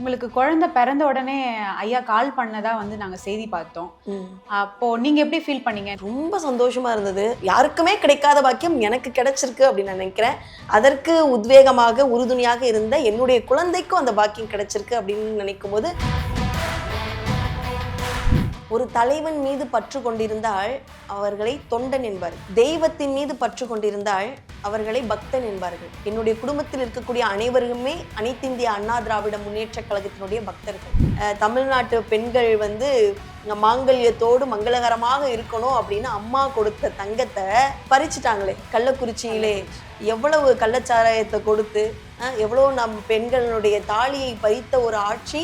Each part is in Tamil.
உங்களுக்கு குழந்தை பிறந்த உடனே ஐயா கால் பண்ணதா வந்து நாங்க செய்தி பார்த்தோம். அப்போ நீங்க எப்படி ஃபீல் பண்ணீங்க? ரொம்ப சந்தோஷமா இருந்தது. யாருக்குமே கிடைக்காத பாக்கியம் எனக்கு கிடைச்சிருக்கு அப்படின்னு நான் நினைக்கிறேன். அதற்கு உத்வேகமாக உறுதுணையாக இருந்த என்னுடைய குழந்தைக்கும் அந்த பாக்கியம் கிடைச்சிருக்கு அப்படின்னு நினைக்கும் போது ஒரு தலைவன் மீது பற்று கொண்டிருந்தால் அவர்களை தொண்டன் என்பார் தெய்வத்தின் மீது பற்று கொண்டிருந்தால் அவர்களை பக்தன் என்பார்கள். என்னுடைய குடும்பத்தில் இருக்கக்கூடிய அனைவருமே அனைத்திந்திய அண்ணா திராவிட முன்னேற்ற கழகத்தினுடைய பக்தர்கள். தமிழ்நாட்டு பெண்கள் வந்து மாங்கல்யத்தோடு மங்களகரமாக இருக்கணும் அப்படின்னு அம்மா கொடுத்த தங்கத்தை பறிச்சுட்டாங்களே கள்ளக்குறிச்சியிலே. எவ்வளவு கள்ளச்சாராயத்தை கொடுத்து எவ்வளோ எவ்வளவு நம் பெண்களுடைய தாலியை பறித்த ஒரு ஆட்சி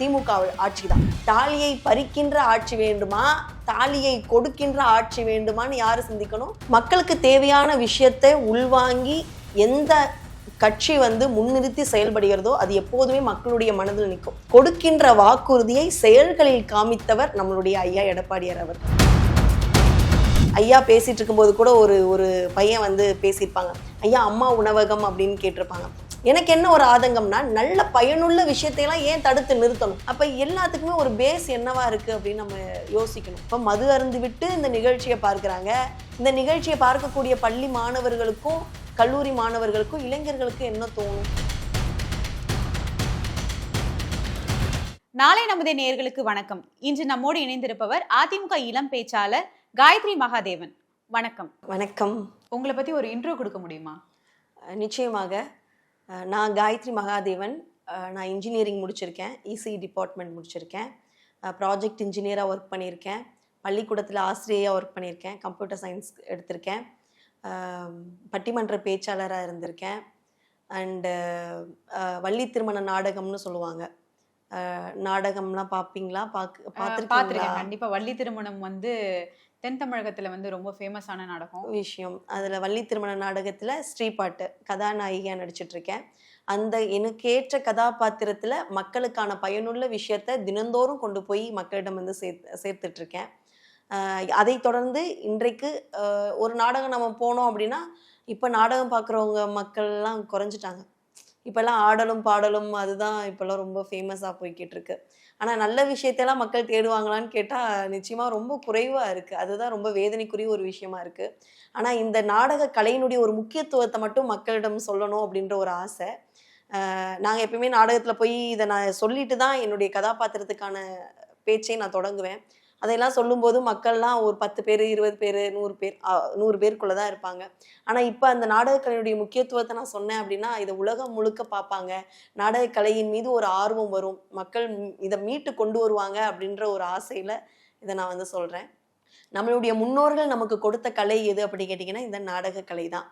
திமுக ஆட்சி தான் தாலியை பறிக்கின்ற ஆட்சி வேண்டுமா? தாலியை கொடுக்கின்ற ஆட்சி வேண்டுமான்னு யாரு சிந்திக்கணும்? மக்களுக்கு தேவையான விஷயத்தை உள்வாங்கி எந்த கட்சி வந்து முன்னிறுத்தி செயல்படுகிறதோ அது எப்போதுமே மக்களுடைய மனதில் நிற்கும். கொடுக்கின்ற வாக்குறுதியை செயல்களில் காமித்தவர் நம்மளுடைய ஐயா எடப்பாடியார் அவர். ஐயா பேசிட்டு இருக்கும்போது கூட ஒரு ஒரு பையன் வந்து பேசியிருப்பாங்க. ஐயா அம்மா உணவகம் அப்படின்னு கேட்டிருப்பாங்க. எனக்கு என்ன ஒரு ஆதங்கம்னா நல்ல பயனுள்ள விஷயத்தையெல்லாம் ஏன் தடுத்து நிறுத்தணும்? அப்ப எல்லாத்துக்குமே ஒரு பேஸ் என்னவா இருக்கு அப்படின்னு நம்ம யோசிக்கணும். இப்ப மது அருந்து விட்டு இந்த நிகழ்ச்சியை பார்க்கறாங்க. இந்த நிகழ்ச்சியை பார்க்கக்கூடிய பள்ளி மாணவர்களுக்கும் கல்லூரி மாணவர்களுக்கும் இளைஞர்களுக்கும் என்ன தோணும்? நாளை நமது நேயர்களுக்கு வணக்கம். இன்று நம்மோடு இணைந்திருப்பவர் அதிமுக இளம் பேச்சாளர் காயத்ரி மகாதேவன். வணக்கம். வணக்கம். உங்களை பத்தி ஒரு இன்ட்ரோ கொடுக்க முடியுமா? நிச்சயமாக. நான் காயத்ரி மகாதேவன். நான் இன்ஜினியரிங் முடிச்சிருக்கேன். இசி டிபார்ட்மெண்ட் முடிச்சிருக்கேன். ப்ராஜெக்ட் இன்ஜினியராக ஒர்க் பண்ணியிருக்கேன். பள்ளிக்கூடத்தில் ஆசிரியராக ஒர்க் பண்ணியிருக்கேன். கம்ப்யூட்டர் சயின்ஸ் எடுத்திருக்கேன். பட்டிமன்ற பேச்சாளராக இருந்திருக்கேன். அண்டு வள்ளி திருமண நாடகம்னு சொல்லுவாங்க. நாடகம்லாம் பார்ப்பீங்களா பார்க்க பார்த்திருக்கேன் பார்த்துருக்கீங்களா கண்டிப்பா வள்ளி திருமணம் வந்து தென் தமிழகத்துல வந்து ரொம்ப ஃபேமஸான நாடகம். விஷயம். அதில் வள்ளி திருமண நாடகத்தில் ஸ்ரீபாட்டு கதாநாயகியாக நடிச்சிட்டு இருக்கேன் அந்த எனக்கு ஏற்ற கதாபாத்திரத்தில் மக்களுக்கான பயனுள்ள விஷயத்த தினந்தோறும் கொண்டு போய் மக்களிடம் வந்து சேர்த்து சேர்த்துட்டு இருக்கேன் அதை தொடர்ந்து இன்றைக்கு ஒரு நாடகம் நம்ம போனோம் அப்படின்னா இப்போ நாடகம் பார்க்குறவங்க மக்கள்லாம் குறைஞ்சிட்டாங்க. இப்போல்லாம் ஆடலும் பாடலும் அதுதான் இப்போல்லாம் ரொம்ப ஃபேமஸாக போய்கிட்டு இருக்கு ஆனால் நல்ல விஷயத்தெல்லாம் மக்கள் தேடுவாங்களான்னு கேட்டால் நிச்சயமாக ரொம்ப குறைவாக இருக்குது அதுதான் ரொம்ப வேதனைக்குரிய ஒரு விஷயமா இருக்குது ஆனால் இந்த நாடக கலையினுடைய ஒரு முக்கியத்துவத்தை மட்டும் மக்களிடம் சொல்லணும் அப்படின்ற ஒரு ஆசை. நாங்கள் எப்பயுமே நாடகத்தில் போய் இதை நான் சொல்லிட்டு தான் என்னுடைய கதாபாத்திரத்துக்கான பேச்சை நான் தொடங்குவேன். அதையெல்லாம் சொல்லும்போது மக்கள்லாம் ஒரு பத்து பேர் இருபது பேர் நூறு பேர் நூறு பேருக்குள்ளே தான் இருப்பாங்க. ஆனால் இப்போ அந்த நாடகக்கலையுடைய முக்கியத்துவத்தை நான் சொன்னேன் அப்படின்னா இதை உலகம் முழுக்க பார்ப்பாங்க. நாடகக்கலையின் மீது ஒரு ஆர்வம் வரும். மக்கள் இதை மீட்டு கொண்டு வருவாங்க அப்படின்ற ஒரு ஆசையில் இதை நான் வந்து சொல்கிறேன் நம்மளுடைய முன்னோர்கள் நமக்கு கொடுத்த கலை எது அப்படின்னு கேட்டிங்கன்னா இந்த நாடகக்கலை தான்.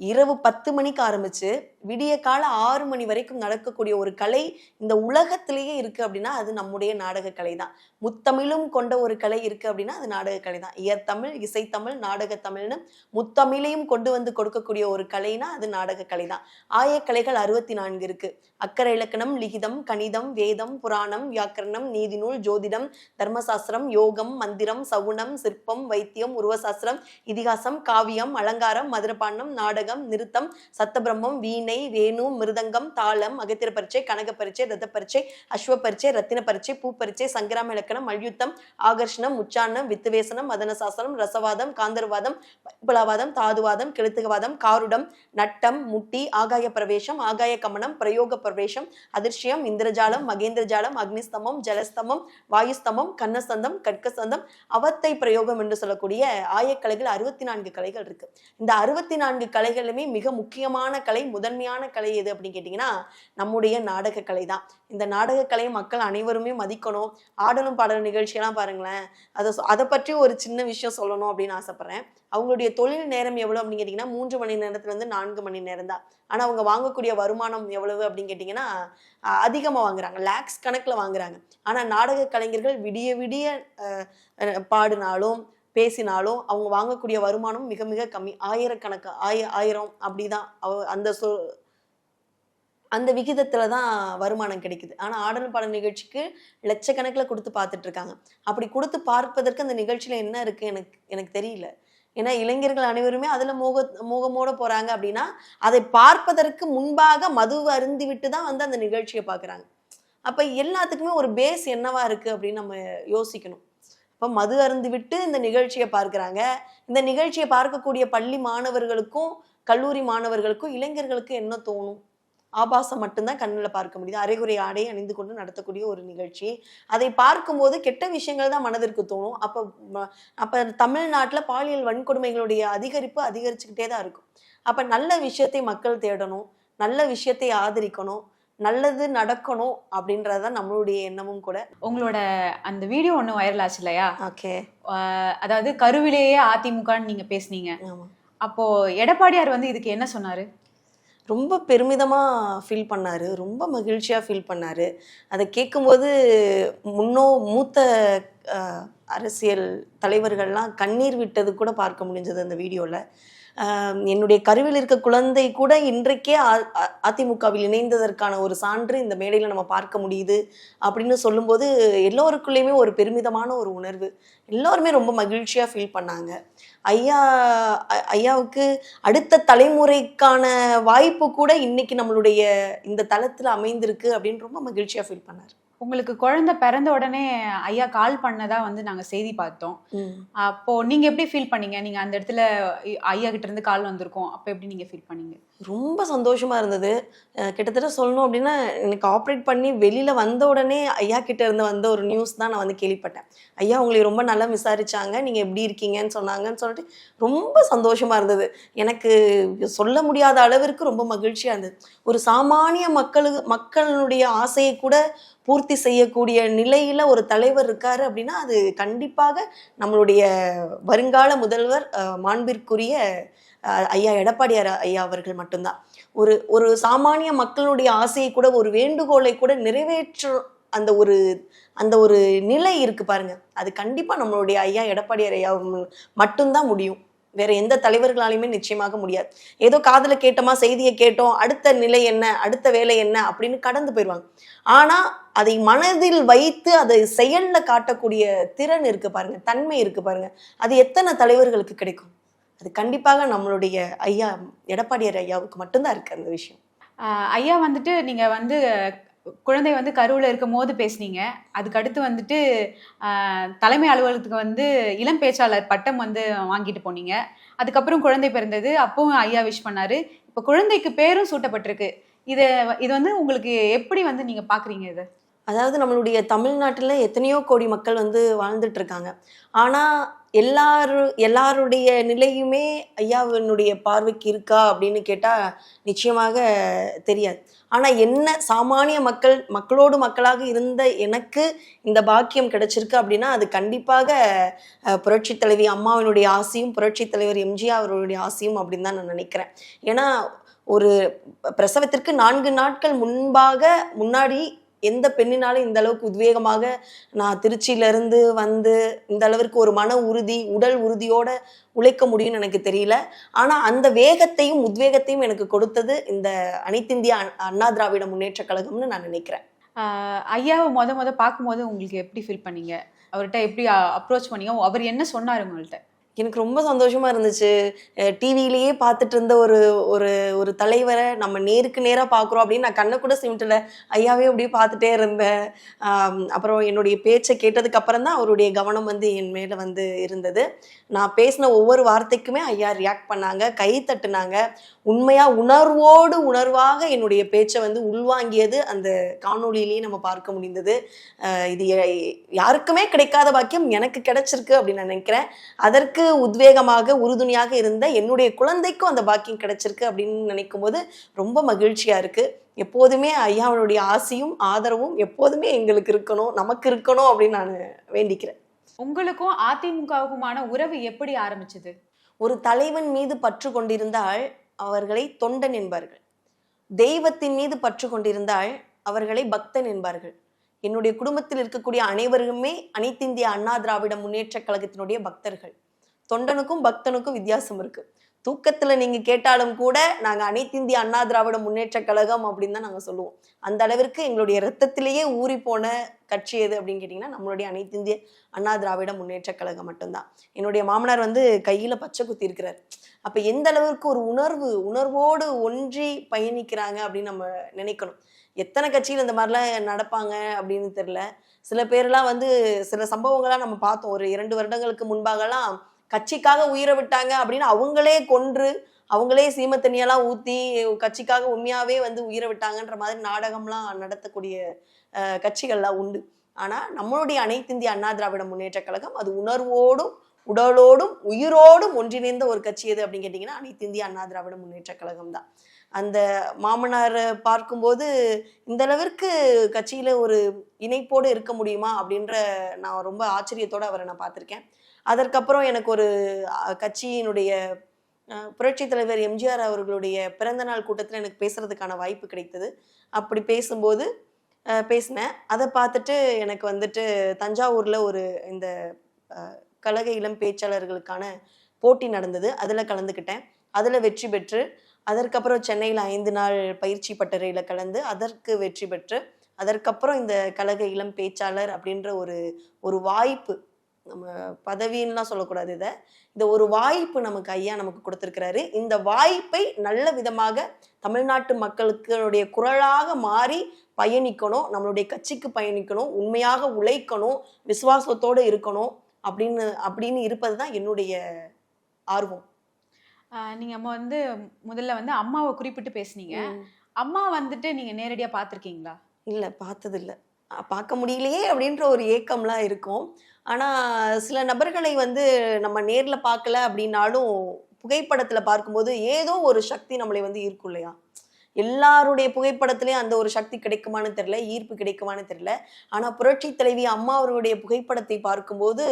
இரவு பத்து மணிக்கு ஆரம்பிச்சு விடிய கால ஆறு மணி வரைக்கும் நடக்கக்கூடிய ஒரு கலை இந்த உலகத்திலேயே இருக்கு அப்படின்னா அது நம்முடைய நாடக கலை தான் முத்தமிழும் கொண்ட ஒரு கலை இருக்கு அப்படின்னா அது நாடக கலை தான் இயற்தமிழ் இசைத்தமிழ் நாடகத்தமிழ்னு முத்தமிழையும் கொண்டு வந்து கொடுக்கக்கூடிய ஒரு கலைனா அது நாடக கலை தான் ஆயக்கலைகள் அறுபத்தி நான்கு இருக்கு. அக்கறை இலக்கணம் லிகிதம் கணிதம் வேதம் புராணம் வியாக்கரணம் நீதிநூல் ஜோதிடம் தர்மசாஸ்திரம் யோகம் மந்திரம் சகுனம் சிற்பம் வைத்தியம் உருவசாஸ்திரம் இதிகாசம் காவியம் அலங்காரம் மதுரபாண்டம் நாடகம் நிறுத்தம் சத்தபிரம்மம் வீணை வேணு மிருதங்கம் தாளம் அகத்திர பரீட்சை கனக பரீட்சை ரத பரீட்சை அஸ்வ பரீட்சை ரத்தின பரீட்சை பூ பரீட்சை சங்கிராம இலக்கணம் மல்யுத்தம் ஆகர்ஷணம் உச்சாரணம் வித்துவேசனம் மதனசாசனம் ரசவாதம் காந்தர்வாதம் பைப்புலவாதம் தாதுவாதம் கிழுத்துகவாதம் காருடம் நட்டம் முட்டி ஆகாய பிரவேசம் ஆகாய கமனம் பிரயோக பிரவேசம் அதிர்ஷ்யம் இந்திரஜாலம் மகேந்திரஜாலம் அக்னிஸ்தமம் ஜலஸ்தமம் வாயுஸ்தமம் கண்ணசந்தம் கற்கசந்தம் அவத்தை பிரயோகம் என்று சொல்லக்கூடிய ஆயக்கலைகள் அறுபத்தி நான்கு கலைகள் இருக்கு. இந்த அறுபத்தி நான்கு கலைகளிலுமே மிக முக்கியமான கலை முதன்மையான கலை எது அப்படின்னு கேட்டிங்கன்னா நம்முடைய நாடக கலை தான். இந்த நாடக கலையை மக்கள் அனைவருமே மதிக்கணும். ஆடலும் பாடலும் நிகழ்ச்சியெல்லாம் பாருங்களேன். அதை அதை பற்றி ஒரு சின்ன விஷயம் சொல்லணும் அப்படின்னு ஆசைப்பட்றேன். அவங்களுடைய தொழில் நேரம் எவ்வளோ அப்படின்னு கேட்டிங்கன்னா மூன்று மணி நேரத்துல இருந்து நான்கு மணி நேரம் தான். ஆனால் அவங்க வாங்கக்கூடிய வருமானம் எவ்வளவு அப்படின்னு கேட்டிங்கன்னா அதிகமாக வாங்குறாங்க. லேக்ஸ் கணக்கில் வாங்குறாங்க. ஆனால் நாடக கலைஞர்கள் விடிய விடிய பாடினாலும் பேசினாலும் அவங்க வாங்கக்கூடிய வருமானம் மிக மிக கம்மி. ஆயிரக்கணக்கு ஆய ஆயிரம் அப்படிதான். அவ அந்த சொ அந்த விகிதத்தில் தான் வருமானம் கிடைக்குது. ஆனால் ஆடல் பாடல் நிகழ்ச்சிக்கு லட்சக்கணக்கில் கொடுத்து பார்த்துட்டு இருக்காங்க அப்படி கொடுத்து பார்ப்பதற்கு அந்த நிகழ்ச்சியில் என்ன இருக்கு எனக்கு எனக்கு தெரியல. ஏன்னா இளைஞர்கள் அனைவருமே அதில் மோக மோகமோட போகிறாங்க அப்படின்னா அதை பார்ப்பதற்கு முன்பாக மது அருந்தி விட்டு தான் வந்து அந்த நிகழ்ச்சியை பார்க்குறாங்க. அப்போ எல்லாத்துக்குமே ஒரு பேஸ் என்னவா இருக்குது அப்படின்னு நம்ம யோசிக்கணும். இப்போ மது அருந்து விட்டு இந்த நிகழ்ச்சியை பார்க்குறாங்க. இந்த நிகழ்ச்சியை பார்க்கக்கூடிய பள்ளி மாணவர்களுக்கும் கல்லூரி மாணவர்களுக்கும் இளைஞர்களுக்கும் என்ன தோணும்? ஆபாசம் மட்டும்தான் கண்ணில் பார்க்க முடியுது. அரைகுறை ஆடை அணிந்து கொண்டு நடத்தக்கூடிய ஒரு நிகழ்ச்சி. அதை பார்க்கும்போது கெட்ட விஷயங்கள் தான் மனதிற்கு தோணும். அப்போ அப்போ தமிழ்நாட்டில் பாலியல் வன்கொடுமைகளுடைய அதிகரிப்பு அதிகரிச்சுக்கிட்டே தான் இருக்கும். அப்போ நல்ல விஷயத்தை மக்கள் தேடணும். நல்ல விஷயத்தை ஆதரிக்கணும். நல்லது நடக்கணும் அப்படின்றதுதான் நம்மளுடைய எண்ணமும் கூட. உங்களோட அந்த வீடியோ ஒண்ணு வைரல் ஆச்சு இல்லையா? ஓகே. அதாவது கருவிலேயே அதிமுகன்னு நீங்க பேசுனீங்க. ஆமா. அப்போ எடப்பாடியார் வந்து இதுக்கு என்ன சொன்னாரு? ரொம்ப பெருமிதமா ஃபீல் பண்ணாரு. ரொம்ப மகிழ்ச்சியா ஃபீல் பண்ணாரு. அதை கேட்கும்போது முன்னோ மூத்த அரசியல் தலைவர்கள்லாம் கண்ணீர் விட்டது கூட பார்க்க முடிஞ்சது அந்த வீடியோல. ஆஹ், என்னுடைய கருவில் இருக்க குழந்தை கூட இன்றைக்கே அ- அதிமுகவில் இணைந்ததற்கான ஒரு சான்று இந்த மேடையில் நம்ம பார்க்க முடியுது அப்படின்னு சொல்லும்போது எல்லோருக்குள்ளேயுமே ஒரு பெருமிதமான ஒரு உணர்வு. எல்லோருமே ரொம்ப மகிழ்ச்சியாக ஃபீல் பண்ணாங்க. ஐயா ஐயாவுக்கு அடுத்த தலைமுறைக்கான வாய்ப்பு கூட இன்னைக்கு நம்மளுடைய இந்த தளத்தில் அமைந்திருக்கு அப்படின்னு ரொம்ப மகிழ்ச்சியாக ஃபீல் பண்ணார். உங்களுக்கு குழந்தை பிறந்த உடனே ஐயா கால் பண்ணதா வந்து நாங்க செய்தி பார்த்தோம். அப்போ நீங்க எப்படி ஃபீல் பண்ணீங்க? நீங்க அந்த இடத்துல ஐயா கிட்ட இருந்து கால் வந்திருக்கோம். அப்போ எப்படி நீங்க ஃபீல் பண்ணீங்க? ரொம்ப சந்தோஷமாக இருந்தது. கிட்டத்தட்ட சொல்லணும் அப்படின்னா எனக்கு ஆப்ரேட் பண்ணி வெளியில் வந்த உடனே ஐயா கிட்ட இருந்து வந்த ஒரு நியூஸ் தான் நான் வந்து கேள்விப்பட்டேன். ஐயா உங்களை ரொம்ப நல்லா விசாரித்தாங்க நீங்கள் எப்படி இருக்கீங்கன்னு சொன்னாங்கன்னு சொல்லிட்டு ரொம்ப சந்தோஷமாக இருந்தது. எனக்கு சொல்ல முடியாத அளவிற்கு ரொம்ப மகிழ்ச்சியாக இருந்தது. ஒரு சாமானிய மக்களுக்கு மக்களுடைய ஆசையை கூட பூர்த்தி செய்யக்கூடிய நிலையில் ஒரு தலைவர் இருக்கார் அப்படின்னா அது கண்டிப்பாக நம்மளுடைய வருங்கால முதல்வர் மாண்பிற்குரிய ஐயா எடப்பாடியார் ஐயா அவர்கள் மட்டும்தான். ஒரு ஒரு சாமானிய மக்களுடைய ஆசையை கூட ஒரு வேண்டுகோளை கூட நிறைவேற்ற அந்த ஒரு அந்த ஒரு நிலை இருக்கு பாருங்க. அது கண்டிப்பா நம்மளுடைய ஐயா எடப்பாடியார் ஐயா மட்டும்தான் முடியும். வேற எந்த தலைவர்களாலையுமே நிச்சயமாக முடியாது. ஏதோ காதல கேட்டோமா செய்தியை கேட்டோம் அடுத்த நிலை என்ன அடுத்த வேலை என்ன அப்படின்னு கடந்து போயிடுவாங்க. ஆனா அதை மனதில் வைத்து அதை செயல்ல காட்டக்கூடிய திறன் இருக்கு பாருங்க தன்மை இருக்கு பாருங்க. அது எத்தனை தலைவர்களுக்கு கிடைக்கும்? அது கண்டிப்பாக நம்மளுடைய ஐயா எடப்பாடியார் ஐயாவுக்கு மட்டும்தான் இருக்கு அந்த விஷயம். ஐயா வந்துட்டு நீங்க வந்து குழந்தை வந்து கருவில் இருக்கும் போது பேசுனீங்க. அதுக்கடுத்து வந்துட்டு தலைமை அலுவலகத்துக்கு வந்து இளம் பேச்சாளர் பட்டம் வந்து வாங்கிட்டு போனீங்க. அதுக்கப்புறம் குழந்தை பிறந்தது அப்பவும் ஐயா விஷ் பண்ணாரு. இப்போ குழந்தைக்கு பேரும் சூட்டப்பட்டிருக்கு. இதை இது வந்து உங்களுக்கு எப்படி வந்து நீங்க பாக்குறீங்க இதை? அதாவது நம்மளுடைய தமிழ்நாட்டில் எத்தனையோ கோடி மக்கள் வந்து வாழ்ந்துட்டு இருக்காங்க ஆனால் எல்லாரு எல்லாருடைய நிலையுமே ஐயாவினுடைய பார்வைக்கு இருக்கா அப்படின்னு கேட்டால் நிச்சயமாக தெரியாது. ஆனால் என்ன சாமானிய மக்கள் மக்களோடு மக்களாக இருந்த எனக்கு இந்த பாக்கியம் கிடைச்சிருக்கு அப்படின்னா அது கண்டிப்பாக புரட்சி புரட்சித் தலைவி அம்மாவினுடைய ஆசையும் புரட்சித் தலைவர் எம்ஜிஆர் அவர்களுடைய ஆசையும் அப்படின்னு தான் நான் நினைக்கிறேன். ஏன்னா ஒரு பிரசவத்திற்கு நான்கு நாட்கள் முன்பாக முன்னாடி எந்த பெண்ணினாலும் இந்த அளவுக்கு உத்வேகமாக நான் திருச்சியிலேருந்து வந்து இந்த அளவிற்கு ஒரு மன உறுதி உடல் உறுதியோட உழைக்க முடியும்னு எனக்கு தெரியல. ஆனால் அந்த வேகத்தையும் உத்வேகத்தையும் எனக்கு கொடுத்தது இந்த அனைத்திந்திய அண்ணா திராவிட முன்னேற்ற கழகம்னு நான் நினைக்கிறேன். ஐயாவை முத முத பார்க்கும்போது உங்களுக்கு எப்படி ஃபீல் பண்ணீங்க? அவர்கிட்ட எப்படி அப்ரோச் பண்ணீங்க? அவர் என்ன சொன்னார் உங்கள்கிட்ட எனக்கு ரொம்ப சந்தோஷமா இருந்துச்சு. டிவிலேயே பார்த்துட்டு இருந்த ஒரு ஒரு ஒரு தலைவரை நம்ம நேருக்கு நேராக பார்க்குறோம் அப்படின்னு நான் கண்ணை கூட சிமிட்டலை. ஐயாவே அப்படியே பார்த்துட்டே இருந்தேன். அப்புறம் என்னுடைய பேச்சை கேட்டதுக்கு அப்புறம் தான் அவருடைய கவனம் வந்து என் மேலே வந்து இருந்தது. நான் பேசின ஒவ்வொரு வார்த்தைக்குமே ஐயா ரியாக்ட் பண்ணாங்க கை தட்டுனாங்க. உண்மையாக உணர்வோடு உணர்வாக என்னுடைய பேச்சை வந்து உள்வாங்கியது அந்த காணொளியிலேயே நம்ம பார்க்க முடிந்தது. இது யாருக்குமே கிடைக்காத பாக்கியம் எனக்கு கிடைச்சிருக்கு அப்படின்னு நான் நினைக்கிறேன். அதற்கு உத்வேகமாக உறுதுணையாக இருந்த என்னுடைய குழந்தைக்கும் அந்த பாக்கியம் கிடைச்சிருக்கு அப்படின்னு நினைக்கும் போது ரொம்ப மகிழ்ச்சியா இருக்கு. எப்போதுமே ஐயாவுடைய ஆசையும் ஆதரவும் எப்போதுமே எங்களுக்கு இருக்கணும் நமக்கு இருக்கணும் அப்படின்னு நான் வேண்டிக்கிறேன். உங்களுக்கும் அதிமுகவுக்குமான உறவு எப்படி ஆரம்பிச்சது? ஒரு தலைவன் மீது பற்று கொண்டிருந்தால் அவர்களை தொண்டன் என்பார்கள். தெய்வத்தின் மீது பற்று கொண்டிருந்தால் அவர்களை பக்தன் என்பார்கள். என்னுடைய குடும்பத்தில் இருக்கக்கூடிய அனைவருமே அனைத்திந்திய அண்ணா திராவிட முன்னேற்ற கழகத்தினுடைய பக்தர்கள். தொண்டனுக்கும் பக்தனுக்கும் வித்தியாசம் இருக்கு. தூக்கத்துல நீங்க கேட்டாலும் கூட நாங்க அனைத்திந்திய அண்ணா திராவிட முன்னேற்ற கழகம் அப்படின்னு தான் நாங்க சொல்லுவோம். அந்த அளவிற்கு எங்களுடைய ரத்தத்திலேயே ஊறி போன கட்சி எது அப்படின்னு கேட்டீங்கன்னா நம்மளுடைய அனைத்திந்திய அண்ணா திராவிட முன்னேற்ற கழகம் மட்டும்தான். என்னுடைய மாமனார் வந்து கையில பச்சை குத்தி இருக்கிறார். அப்ப எந்த அளவிற்கு ஒரு உணர்வு உணர்வோடு ஒன்றி பயணிக்கிறாங்க அப்படின்னு நம்ம நினைக்கணும். எத்தனை கட்சியில் இந்த மாதிரிலாம் நடப்பாங்க அப்படின்னு தெரியல. சில பேர்லாம் வந்து சில சம்பவங்கள்லாம் நம்ம பார்த்தோம். ஒரு இரண்டு வருடங்களுக்கு முன்பாகலாம் கட்சிக்காக உயிரை விட்டாங்க அப்படின்னு அவங்களே கொன்று அவங்களே சீம தண்ணியெல்லாம் ஊற்றி கட்சிக்காக உண்மையாவே வந்து உயிரை விட்டாங்கன்ற மாதிரி நாடகம்லாம் நடத்தக்கூடிய கட்சிகள்லாம் உண்டு. ஆனா நம்மளுடைய அனைத்து இந்திய அண்ணா திராவிட முன்னேற்ற கழகம் அது உணர்வோடும் உடலோடும் உயிரோடும் ஒன்றிணைந்த ஒரு கட்சி எது அப்படின்னு கேட்டிங்கன்னா அனைத்து இந்திய அண்ணா திராவிட முன்னேற்ற கழகம் தான். அந்த மாமனார் பார்க்கும்போது இந்த அளவிற்கு கட்சியில ஒரு இணைப்போடு இருக்க முடியுமா அப்படின்ற நான் ரொம்ப ஆச்சரியத்தோடு அவரை நான் பார்த்துருக்கேன். அதற்கப்புறம் எனக்கு ஒரு கட்சியினுடைய புரட்சி தலைவர் எம்ஜிஆர் அவர்களுடைய பிறந்தநாள் கூட்டத்தில் எனக்கு பேசுறதுக்கான வாய்ப்பு கிடைத்தது. அப்படி பேசும்போது பேசினேன். அதை பார்த்துட்டு எனக்கு வந்துட்டு தஞ்சாவூரில் ஒரு இந்த கழக இளம் பேச்சாளர்களுக்கான போட்டி நடந்தது. அதில் கலந்துக்கிட்டேன். அதில் வெற்றி பெற்று அதற்கப்புறம் சென்னையில் ஐந்து நாள் பயிற்சி பட்டறையில் கலந்து அதற்கு வெற்றி பெற்று அதற்கப்புறம் இந்த கழக இளம் பேச்சாளர் அப்படின்ற ஒரு ஒரு வாய்ப்பு நம்ம பதவின்னுலாம் சொல்லக்கூடாது இதை. இந்த ஒரு வாய்ப்பு நமக்கு ஐயா நமக்கு கொடுத்துருக்கிறாரு. இந்த வாய்ப்பை நல்ல விதமாக தமிழ்நாட்டு மக்களுக்கு குரலாக மாறி பயணிக்கணும். நம்மளுடைய கட்சிக்கு பயணிக்கணும். உண்மையாக உழைக்கணும். விசுவாசத்தோடு இருக்கணும். அப்படின்னு அப்படின்னு இருப்பது தான் என்னுடைய ஆர்வம். ஆஹ் நீங்க நம்ம வந்து முதல்ல வந்து அம்மாவை குறிப்பிட்டு பேசுனீங்க. அம்மா வந்துட்டு நீங்க நேரடியா பார்த்திருக்கீங்களா? இல்லை பார்த்ததில்ல. பார்க்க முடியலையே அப்படின்ற ஒரு ஏக்கம்லாம் இருக்கும். ஆனால் சில நபர்களை வந்து நம்ம நேரில் பார்க்கல அப்படின்னாலும் புகைப்படத்தில் பார்க்கும்போது ஏதோ ஒரு சக்தி நம்மளை வந்து இருக்கும் இல்லையா? எல்லாருடைய புகைப்படத்திலையும் அந்த ஒரு சக்தி கிடைக்குமான்னு தெரியல ஈர்ப்பு கிடைக்குமான்னு தெரியல. ஆனால் புரட்சி தலைவி அம்மா அவர்களுடைய புகைப்படத்தை பார்க்கும்போது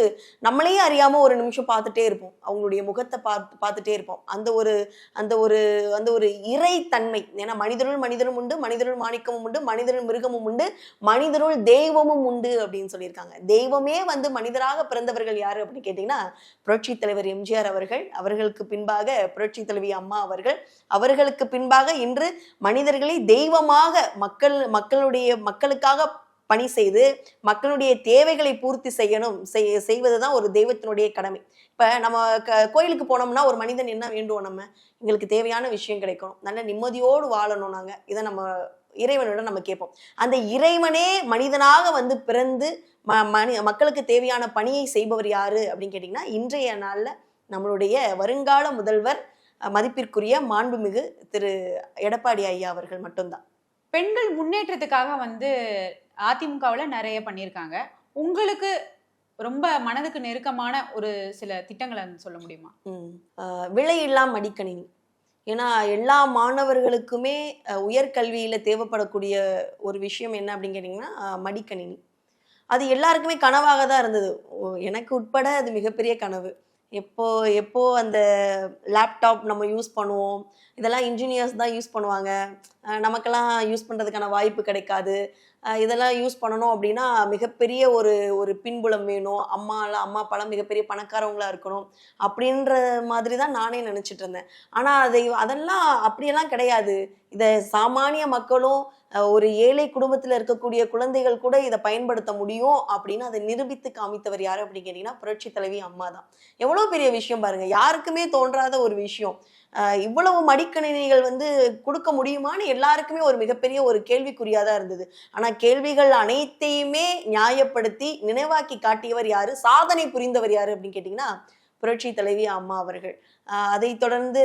நம்மளையே அறியாமல் ஒரு நிமிஷம் பார்த்துட்டே இருப்போம். அவங்களுடைய முகத்தை பார்த்து பார்த்துட்டே இருப்போம். அந்த ஒரு அந்த ஒரு அந்த ஒரு இறைத்தன்மை. ஏன்னா மனிதனுள் மனிதனும் உண்டு மனிதனுள் மாணிக்கமும் உண்டு மனிதனுள் மிருகமும் உண்டு மனிதனுள் தெய்வமும் உண்டு அப்படின்னு சொல்லியிருக்காங்க. தெய்வமே வந்து மனிதராக பிறந்தவர்கள் யாரு அப்படின்னு கேட்டிங்கன்னா புரட்சி தலைவர் எம்ஜிஆர் அவர்கள். அவர்களுக்கு பின்பாக புரட்சி தலைவி அம்மா அவர்கள். அவர்களுக்கு பின்பாக இன்று மனிதர்களை தெய்வமாக மக்கள் மக்களுடைய மக்களுக்காக பணி செய்து மக்களுடைய தேவைகளை பூர்த்தி செய்யணும் செய் செய்வதுதான் ஒரு தெய்வத்தினுடைய கடமை. இப்போ நம்ம க கோயிலுக்கு போனோம்னா ஒரு மனிதன் என்ன வேண்டுவோம் நம்ம? எங்களுக்கு தேவையான விஷயம் கிடைக்கணும். நல்ல நிம்மதியோடு வாழணும் நாங்கள் இதை நம்ம இறைவனோட நம்ம கேட்போம். அந்த இறைவனே மனிதனாக வந்து பிறந்து ம மனி மக்களுக்கு தேவையான பணியை செய்பவர் யாரு அப்படின்னு கேட்டிங்கன்னா இன்றைய நாளில் நம்மளுடைய வருங்கால முதல்வர் மதிப்பிற்குரிய மாண்புமிகு திரு எடப்பாடி ஐயா அவர்கள் மட்டும்தான். பெண்கள் முன்னேற்றத்துக்காக வந்து அதிமுகவுல நிறைய பண்ணியிருக்காங்க. உங்களுக்கு ரொம்ப மனதுக்கு நெருக்கமான ஒரு சில திட்டங்களை சொல்ல முடியுமா? விலையில்லா மடிக்கணினி. ஏன்னா எல்லா மாணவர்களுக்குமே உயர்கல்வியில தேவைப்படக்கூடிய ஒரு விஷயம் என்ன அப்படின்னு கேட்டிங்கன்னா மடிக்கணினி. அது எல்லாருக்குமே கனவாக தான் இருந்தது எனக்கு உட்பட அது மிகப்பெரிய கனவு. எப்போ எப்போ அந்த லேப்டாப் நம்ம யூஸ் பண்ணுவோம்? இதெல்லாம் இன்ஜினியர்ஸ் தான் யூஸ் பண்ணுவாங்க. நமக்கெல்லாம் யூஸ் பண்ணுறதுக்கான வாய்ப்பு கிடைக்காது. இதெல்லாம் யூஸ் பண்ணணும் அப்படின்னா மிகப்பெரிய ஒரு ஒரு பின்புலம் வேணும். அம்மாலாம் அம்மா அப்பாலாம் மிகப்பெரிய பணக்காரவங்களாக இருக்கணும். அப்படின்ற மாதிரி தான் நானே நினச்சிட்டு இருந்தேன். ஆனால் அதை அதெல்லாம் அப்படியெல்லாம் கிடையாது. இதை சாமானிய மக்களும் ஒரு ஏழை குடும்பத்தில் இருக்கக்கூடிய குழந்தைகள் கூட இதை பயன்படுத்த முடியும் அப்படின்னு அதை நிரூபித்து காமித்தவர் யாரு அப்படின்னு கேட்டீங்கன்னா புரட்சி தலைவி அம்மா தான். எவ்வளோ பெரிய விஷயம் பாருங்க. யாருக்குமே தோன்றாத ஒரு விஷயம். இவ்வளவு மடிக்கணினிகள் வந்து கொடுக்க முடியுமான்னு எல்லாருக்குமே ஒரு மிகப்பெரிய ஒரு கேள்விக்குறியா தான் இருந்தது. ஆனா கேள்விகள் அனைத்தையுமே நியாயப்படுத்தி நினைவாக்கி காட்டியவர் யாரு? சாதனை புரிந்தவர் யாரு அப்படின்னு கேட்டீங்கன்னா புரட்சி தலைவி அம்மா அவர்கள். அதை தொடர்ந்து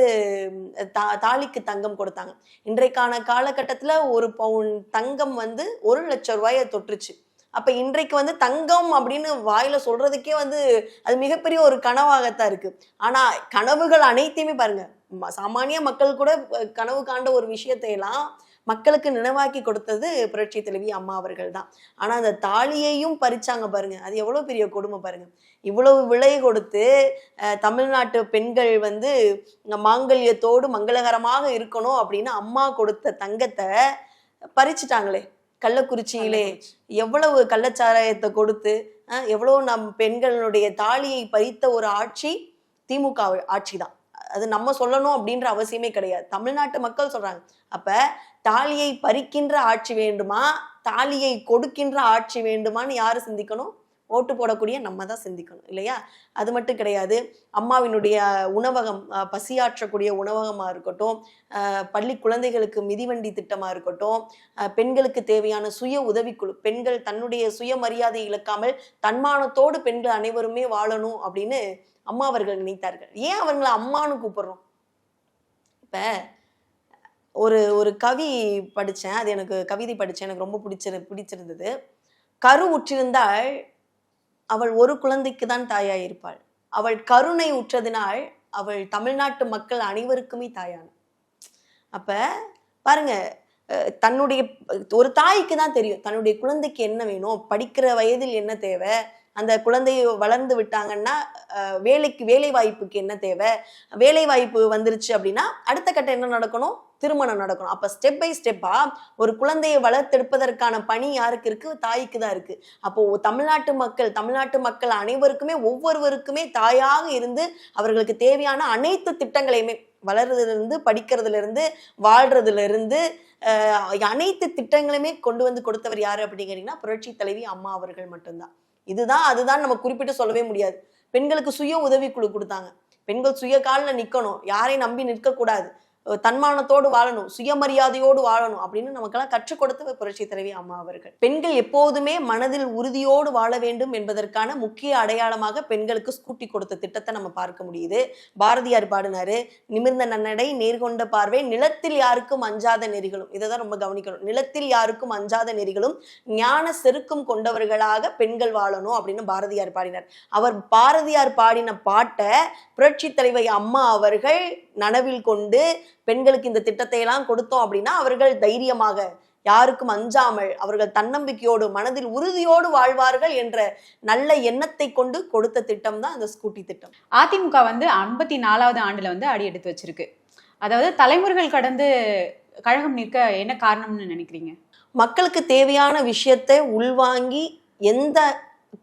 தா தாலிக்கு தங்கம் கொடுத்தாங்க. இன்றைக்கான காலகட்டத்தில் ஒரு பவுன் தங்கம் வந்து ஒரு லட்சம் ரூபாயை தொற்றுச்சு. அப்போ இன்றைக்கு வந்து தங்கம் அப்படின்னு வாயில சொல்றதுக்கே வந்து அது மிகப்பெரிய ஒரு கனவாகத்தான் இருக்கு. ஆனா கனவுகள் அனைத்தையுமே பாருங்க சாமானிய மக்கள் கூட கனவு காண்ட ஒரு விஷயத்தையெல்லாம் மக்களுக்கு நினைவாக்கி கொடுத்தது புரட்சி தலைவி அம்மா அவர்கள் தான் ஆனா அந்த தாலியையும் பறிச்சாங்க பாருங்க. அது எவ்வளவு பெரிய கொடுமை பாருங்க. இவ்வளவு விலை கொடுத்து தமிழ்நாட்டு பெண்கள் வந்து மாங்கல்யத்தோடு மங்களகரமாக இருக்கணும் அப்படின்னு அம்மா கொடுத்த தங்கத்தை பறிச்சுட்டாங்களே. கள்ளக்குறிச்சியிலே. எவ்வளவு கள்ளச்சாராயத்தை கொடுத்து அஹ், எவ்வளவு நம் பெண்களுடைய தாலியை பறித்த ஒரு ஆட்சி திமுக ஆட்சி தான் அது நம்ம சொல்லணும் அப்படின்ற அவசியமே கிடையாது. தமிழ்நாட்டு மக்கள் சொல்றாங்க. அப்ப தாலியை பறிக்கின்ற ஆட்சி வேண்டுமா? தாலியை கொடுக்கின்ற ஆட்சி வேண்டுமான்னு யாரு சிந்திக்கணும்? ஓட்டு போடக்கூடிய நம்ம தான் சிந்திக்கணும் இல்லையா? அது மட்டும் கிடையாது. அம்மாவினுடைய உணவகம் பசியாற்றக்கூடிய உணவகமாக இருக்கட்டும் பள்ளி குழந்தைகளுக்கு மிதிவண்டி திட்டமாக இருக்கட்டும் பெண்களுக்கு தேவையான சுய உதவிக்குழு பெண்கள் தன்னுடைய சுயமரியாதை இழக்காமல் தன்மானத்தோடு பெண்கள் அனைவருமே வாழணும் அப்படின்னு அம்மா அவர்கள் நினைத்தார்கள். ஏன் அவங்களை அம்மானு கூப்பிடுறோம்? இப்போ ஒரு ஒரு கவி படித்தேன் அது எனக்கு கவிதை படித்தேன் எனக்கு ரொம்ப பிடிச்சிரு பிடிச்சிருந்தது. கரு உற்றிருந்தால் அவள் ஒரு குழந்தைக்கு தான் தாயாயிருப்பாள். அவள் கருணை உற்றதினால் அவள் தமிழ்நாட்டு மக்கள் அனைவருக்குமே தாயான. அப்போ பாருங்க தன்னுடைய ஒரு தாய்க்கு தான் தெரியும் தன்னுடைய குழந்தைக்கு என்ன வேணும் படிக்கிற வயதில் என்ன தேவை அந்த குழந்தை வளர்ந்து விட்டாங்கன்னா வேலைக்கு வேலை வாய்ப்புக்கு என்ன தேவை? வேலை வாய்ப்பு வந்துருச்சு அப்படின்னா அடுத்த கட்டம் என்ன நடக்கணும்? திருமணம் நடக்கணும். அப்ப ஸ்டெப் பை ஸ்டெப்பா ஒரு குழந்தையை வளர்த்தெடுப்பதற்கான பணி யாருக்கு இருக்கு? தாய்க்கு தான் இருக்கு. அப்போ தமிழ்நாட்டு மக்கள் தமிழ்நாட்டு மக்கள் அனைவருக்குமே ஒவ்வொருவருக்குமே தாயாக இருந்து அவர்களுக்கு தேவையான அனைத்து திட்டங்களையுமே வளர்றதுலேருந்து படிக்கிறதுலேருந்து படிக்கிறதுல அனைத்து திட்டங்களுமே கொண்டு வந்து கொடுத்தவர் யார் அப்படிங்கிறீங்கன்னா புரட்சி தலைவி அம்மா அவர்கள் மட்டும்தான். இதுதான் அதுதான் நம்ம குறிப்பிட்டு சொல்லவே முடியாது. பெண்களுக்கு சுய உதவிக்குழு கொடுத்தாங்க. பெண்கள் சுய காலில் நிற்கணும் யாரையும் நம்பி நிற்கக்கூடாது. தன்மானத்தோடு வாழணும் சுயமரியாதையோடு வாழணும் அப்படின்னு நமக்கெல்லாம் கற்றுக் கொடுத்த புரட்சி தலைவி அம்மா அவர்கள். பெண்கள் எப்போதுமே மனதில் உறுதியோடு வாழ வேண்டும் என்பதற்கான முக்கிய அடையாளமாக பெண்களுக்கு ஸ்கூட்டி கொடுத்த திட்டத்தை நம்ம பார்க்க முடியுது. பாரதியார் பாடினாரு நிமிர்ந்த நன்னடை நேர்கொண்ட பார்வை நிலத்தில் யாருக்கும் அஞ்சாத நெறிகளும். இதை தான் ரொம்ப கவனிக்கணும். நிலத்தில் யாருக்கும் அஞ்சாத நெறிகளும் ஞான செருக்கும் கொண்டவர்களாக பெண்கள் வாழணும் அப்படின்னு பாரதியார் பாடினார். அவர் பாரதியார் பாடின பாட்டை புரட்சி தலைவி அம்மா அவர்கள் நனவில் கொண்டு பெண்களுக்கு இந்த திட்டத்தை எல்லாம் கொடுத்தோம் அப்படின்னா அவர்கள் தைரியமாக யாருக்கும் அஞ்சாமல் அவர்கள் தன்னம்பிக்கையோடு மனதில் உறுதியோடு வாழ்வார்கள் என்ற நல்ல எண்ணத்தை கொண்டு கொடுத்த திட்டம் தான் அந்த ஸ்கூட்டி திட்டம். அதிமுக வந்து ஐம்பத்தி நாலாவது ஆண்டுல வந்து அடி எடுத்து வச்சிருக்கு. அதாவது தலைமுறைகள் கடந்து கழகம் நிற்க என்ன காரணம்னு நினைக்கிறீங்க? மக்களுக்கு தேவையான விஷயத்தை உள்வாங்கி எந்த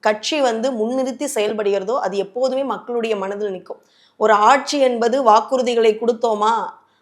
கட்சி வந்து முன்னிறுத்தி செயல்படுகிறதோ அது எப்போதுமே மக்களுடைய மனதில் நிற்கும். ஒரு ஆட்சி என்பது வாக்குறுதிகளை கொடுத்தோமா?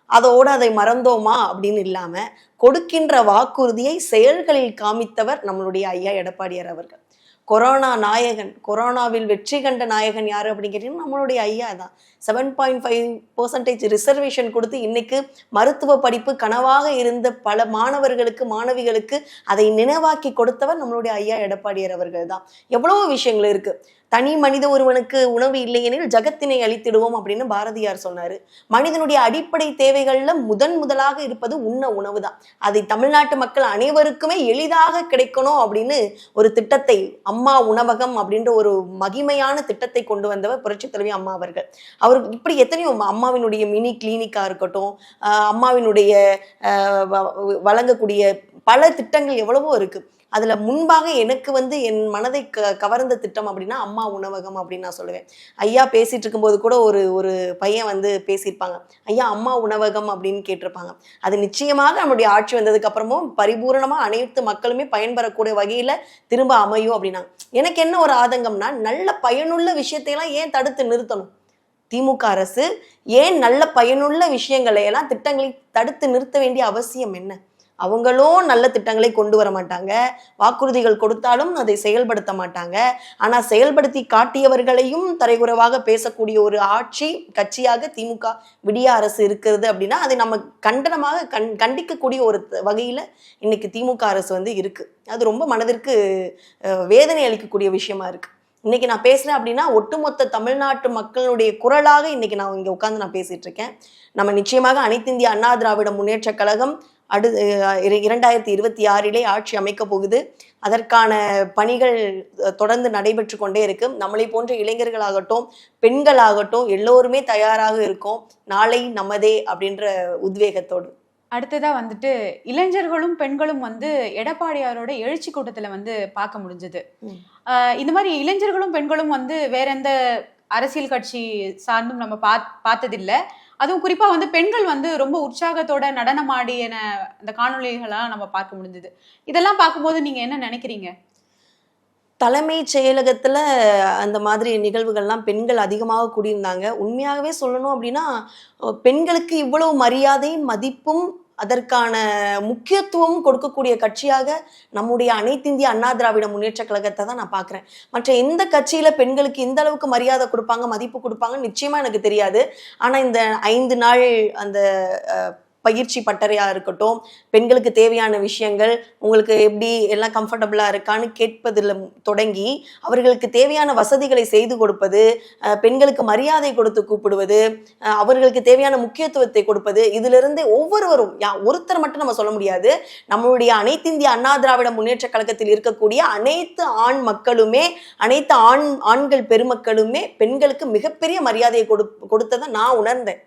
அதோடு அதை மறந்தோமா? அப்படின்னு இல்லாமல் கொடுக்கின்ற வாக்குறுதியை செயல்களில் காமித்தவர் நம்மளுடைய ஐயா எடப்பாடியார் அவர்கள். கொரோனா நாயகன் கொரோனாவில் வெற்றி கண்ட நாயகன் யார் அப்படின்னு கேட்டீங்கன்னா நம்மளுடைய ஐயா தான். Seven point five percentage reservation கொடுத்து இன்னைக்கு மருத்துவ படிப்பு கனவாக இருந்த பல மாணவர்களுக்கு மாணவிகளுக்கு அதை நினைவாக்கி கொடுத்தவர் நம்மளுடைய ஐயா எடப்பாடியார் அவர்கள் தான். எவ்வளவோ விஷயங்கள் இருக்குது தனி மனித ஒருவனுக்கு உணவு இல்லையெனில் ஜகத்தினை அழித்திடுவோம் அப்படின்னு பாரதியார் சொன்னாரு. மனிதனுடைய அடிப்படை தேவைகள்ல முதன் முதலாக இருப்பது உண்ண உணவு தான் அதை தமிழ்நாட்டு மக்கள் அனைவருக்குமே எளிதாக கிடைக்கணும் அப்படின்னு ஒரு திட்டத்தை அம்மா உணவகம் அப்படின்ற ஒரு மகிமையான திட்டத்தை கொண்டு வந்தவர் புரட்சி தலைவி அம்மா அவர்கள். அவர் இப்படி எத்தனையோ அம்மாவினுடைய மினி கிளினிக்கா இருக்கட்டும் அம்மாவினுடைய வழங்கக்கூடிய பல திட்டங்கள் எவ்வளவோ இருக்கு. அதுல முன்பாக எனக்கு வந்து என் மனதை க கவர்ந்த திட்டம் அப்படின்னா அம்மா உணவகம் அப்படின்னு நான் சொல்லுவேன். ஐயா பேசிட்டு இருக்கும்போது கூட ஒரு ஒரு பையன் வந்து பேசியிருப்பாங்க. ஐயா அம்மா உணவகம் அப்படின்னு கேட்டிருப்பாங்க. அது நிச்சயமாக நம்மளுடைய ஆட்சி வந்ததுக்கு அப்புறமும் பரிபூரணமா அனைத்து மக்களுமே பயன்பெறக்கூடிய வகையில திரும்ப அமையும் அப்படின்னா எனக்கு என்ன ஒரு ஆதங்கம்னா நல்ல பயனுள்ள விஷயத்தையெல்லாம் ஏன் தடுத்து நிறுத்தணும்? திமுக அரசு ஏன் நல்ல பயனுள்ள விஷயங்களை எல்லாம் திட்டங்களை தடுத்து நிறுத்த வேண்டிய அவசியம் என்ன? அவங்களும் நல்ல திட்டங்களை கொண்டு வர மாட்டாங்க. வாக்குறுதிகள் கொடுத்தாலும் அதை செயல்படுத்த மாட்டாங்க. ஆனால் செயல்படுத்தி காட்டியவர்களையும் தரைகுறைவாக பேசக்கூடிய ஒரு ஆட்சி கட்சியாக திமுக விடிய அரசு இருக்கிறது அப்படின்னா அதை நம்ம கண்டனமாக கண் கண்டிக்கக்கூடிய ஒரு வகையில் இன்னைக்கு திமுக அரசு வந்து இருக்கு. அது ரொம்ப மனதிற்கு வேதனை அளிக்கக்கூடிய விஷயமா இருக்கு. இன்னைக்கு நான் பேசுறேன் அப்படின்னா ஒட்டுமொத்த தமிழ்நாட்டு மக்களுடைய குரலாக இன்னைக்கு நான் இங்க உட்காந்து நான் பேசிட்டு இருக்கேன். நம்ம நிச்சயமாக அனைத்து இந்திய அண்ணா திராவிட முன்னேற்ற கழகம் அடு இரண்டாயிரத்தி இருபத்தி ஆறிலே ஆட்சி அமைக்க போகுது. அதற்கான பணிகள் தொடர்ந்து நடைபெற்று கொண்டே இருக்கு நம்மளை போன்ற இளைஞர்களாகட்டும் பெண்களாகட்டும் எல்லோருமே தயாராக இருக்கோம். நாளை நமதே அப்படின்ற உத்வேகத்தோடு. அடுத்ததா வந்துட்டு இளைஞர்களும் பெண்களும் வந்து எடப்பாடியாரோட எழுச்சி கூட்டத்துல வந்து பார்க்க முடிஞ்சது. இந்த மாதிரி இளைஞர்களும் பெண்களும் வந்து வேற எந்த அரசியல் கட்சி சார்ந்தும் நம்ம பாத் பார்த்ததில்ல. அதுவும் குறிப்பாக வந்து பெண்கள் வந்து ரொம்ப உற்சாகத்தோட நடனமாடின அந்த காணொளிகளெல்லாம் நம்ம பார்க்க முடிஞ்சது. இதெல்லாம் பார்க்கும்போது நீங்கள் என்ன நினைக்கிறீங்க? தலைமைச் செயலகத்தில் அந்த மாதிரி நிகழ்வுகள்லாம் பெண்கள் அதிகமாக கூடியிருந்தாங்க. உண்மையாகவே சொல்லணும் அப்படின்னா பெண்களுக்கு இவ்வளவு மரியாதையும் மதிப்பும் அதற்கான முக்கியத்துவம் கொடுக்கக்கூடிய கட்சியாக நம்முடைய அனைத்திந்திய அண்ணா திராவிட முன்னேற்ற கழகத்தை தான் நான் பார்க்குறேன். மற்ற எந்த கட்சியில் பெண்களுக்கு இந்த அளவுக்கு மரியாதை கொடுப்பாங்க மதிப்பு கொடுப்பாங்க நிச்சயமாக எனக்கு தெரியாது. ஆனால் இந்த ஐந்து நாள் அந்த பயிற்சி பட்டறையாக இருக்கட்டும் பெண்களுக்கு தேவையான விஷயங்கள் உங்களுக்கு எப்படி எல்லாம் கம்ஃபர்டபுளாக இருக்கான்னு கேட்பதில் தொடங்கி அவர்களுக்கு தேவையான வசதிகளை செய்து கொடுப்பது பெண்களுக்கு மரியாதை கொடுத்து கூப்பிடுவது அவர்களுக்கு தேவையான முக்கியத்துவத்தை கொடுப்பது இதிலிருந்து ஒவ்வொருவரும் யா ஒருத்தர் மட்டும் நம்ம சொல்ல முடியாது. நம்மளுடைய அனைத்திந்திய அண்ணா திராவிட முன்னேற்ற கழகத்தில் இருக்கக்கூடிய அனைத்து ஆண் மக்களுமே அனைத்து ஆண் ஆண்கள் பெருமக்களுமே பெண்களுக்கு மிகப்பெரிய மரியாதையை கொடு கொடுத்ததை நான் உணர்ந்தேன்.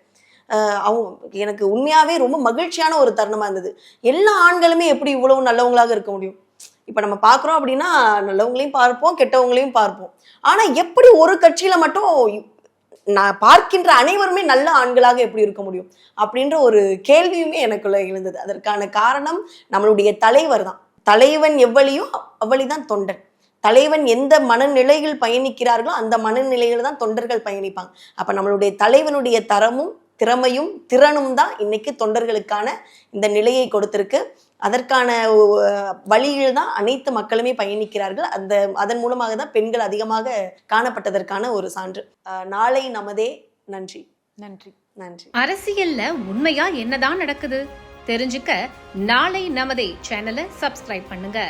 அவங்க எனக்கு உண்மையாகவே ரொம்ப மகிழ்ச்சியான ஒரு தருணமாக இருந்தது. எல்லா ஆண்களுமே எப்படி இவ்வளவு நல்லவங்களாக இருக்க முடியும்? இப்போ நம்ம பார்க்குறோம் அப்படின்னா நல்லவங்களையும் பார்ப்போம் கெட்டவங்களையும் பார்ப்போம். ஆனால் எப்படி ஒரு கட்சியில் மட்டும் நான் பார்க்கின்ற அனைவருமே நல்ல ஆண்களாக எப்படி இருக்க முடியும்? அப்படின்ற ஒரு கேள்வியுமே எனக்குள்ள எழுந்தது. அதற்கான காரணம் நம்மளுடைய தலைவர் தான். தலைவன் எவ்வளியோ அவ்வளிதான் தொண்டன். தலைவன் எந்த மனநிலையில் பயணிக்கிறார்களோ அந்த மனநிலையில் தான் தொண்டர்கள் பயணிப்பாங்க. அப்ப நம்மளுடைய தலைவனுடைய தரமும் திறமையும் திறனும் தான் இன்னைக்கு தொண்டர்களுக்கான இந்த நிலையை கொடுத்திருக்கு. அதற்கான வழியில் தான் அனைத்து மக்களுமே பயணிக்கிறார்கள். அந்த அதன் மூலமாக தான் பெண்கள் அதிகமாக காணப்பட்டதற்கான ஒரு சான்று. நாளை நமதே. நன்றி. நன்றி. நன்றி. அரசியல்ல உண்மையா என்னதான் நடக்குது? தெரிஞ்சுக்க நாளை நமதே. சேனலை சப்ஸ்கிரைப் பண்ணுங்க.